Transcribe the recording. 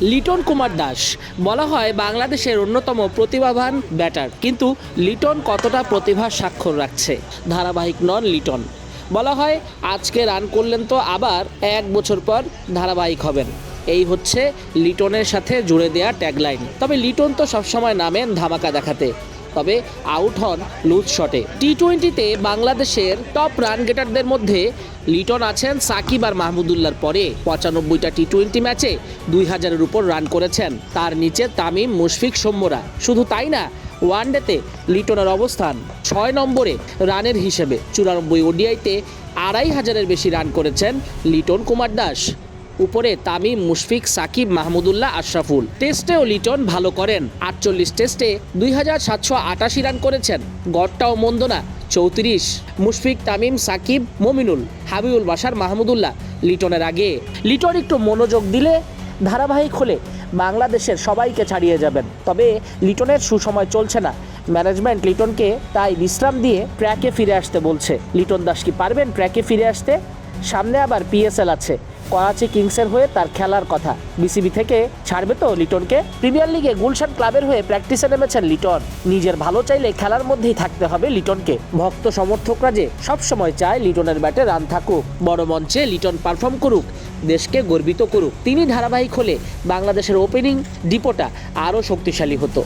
লিটন কুমার দাস। বলা হয় বাংলাদেশের অন্যতম প্রতিভাবান ব্যাটার। কিন্তু লিটন কতটা প্রতিভার স্বাক্ষর রাখছে? ধারাবাহিক নন লিটন। বলা হয়, আজকে রান করলেন তো আবার এক বছর পর ধারাবাহিক হবেন। এই হচ্ছে লিটনের সাথে জুড়ে দেয়া ট্যাগলাইন তবে লিটন তো সবসময় নামেন ধামাকা দেখাতে। তবে আউট হন লুজ শটে। টি টোয়েন্টিতে বাংলাদেশের টপ রান গেটারদের মধ্যে লিটন আছেন সাকিব আর মাহমুদুল্লাহর পরে। পঁচানব্বইটা টি টোয়েন্টি ম্যাচে দুই হাজারের উপর রান করেছেন। তার নিচে তামিম, মুশফিক, সৌম্যরা। শুধু তাই না, ওয়ানডেতে লিটনের অবস্থান ছয় নম্বরে রানের হিসেবে। চুরানব্বই ওডিআইতে আড়াই হাজারের বেশি রান করেছেন লিটন কুমার দাস। উপরে তামিম, মুশফিক, সাকিব, মাহমুদুল্লাহ, আশরাফুল। টেস্টেও লিটন ভালো করেন। আটচল্লিশ টেস্টে দুই হাজার সাতশো আটাশি রান করেছেন। গড়টাও মন্দ না চৌত্রিশ। মুশফিক, তামিম, সাকিব, মমিনুল, হাবিবুল বাসার মাহমুদুল্লাহ লিটনের আগে। লিটন একটু মনোযোগ দিলে ধারাবাহিক হলে বাংলাদেশের সবাইকে ছাড়িয়ে যাবেন। তবে লিটনের সুসময় চলছে না। ম্যানেজমেন্ট লিটনকে তাই বিশ্রাম দিয়ে ট্র্যাকে ফিরে আসতে বলছে। লিটন দাস কি পারবেন ট্র্যাকে ফিরে আসতে? সামনে আবার পিএসএল আছে। করাচি কিংসের হয়ে তার খেলার কথা। বিসিবি থেকে ছাড়বে তো লিটনকে। প্রিমিয়ার লিগে গুলশান ক্লাবের হয়ে প্র্যাকটিসে নেমেছেন লিটন। নিজের ভালো চাইলে খেলার মধ্যেই থাকতে হবে লিটনকে। ভক্ত সমর্থকরা যে সবসময় চায় লিটনের ব্যাটে রান থাকুক। বড় মঞ্চে লিটন পারফর্ম করুক, দেশকে গর্বিত করুক। তিনি ধারাবাহিক হলে বাংলাদেশের ওপেনিং ডিপোটা আরও শক্তিশালী হতো।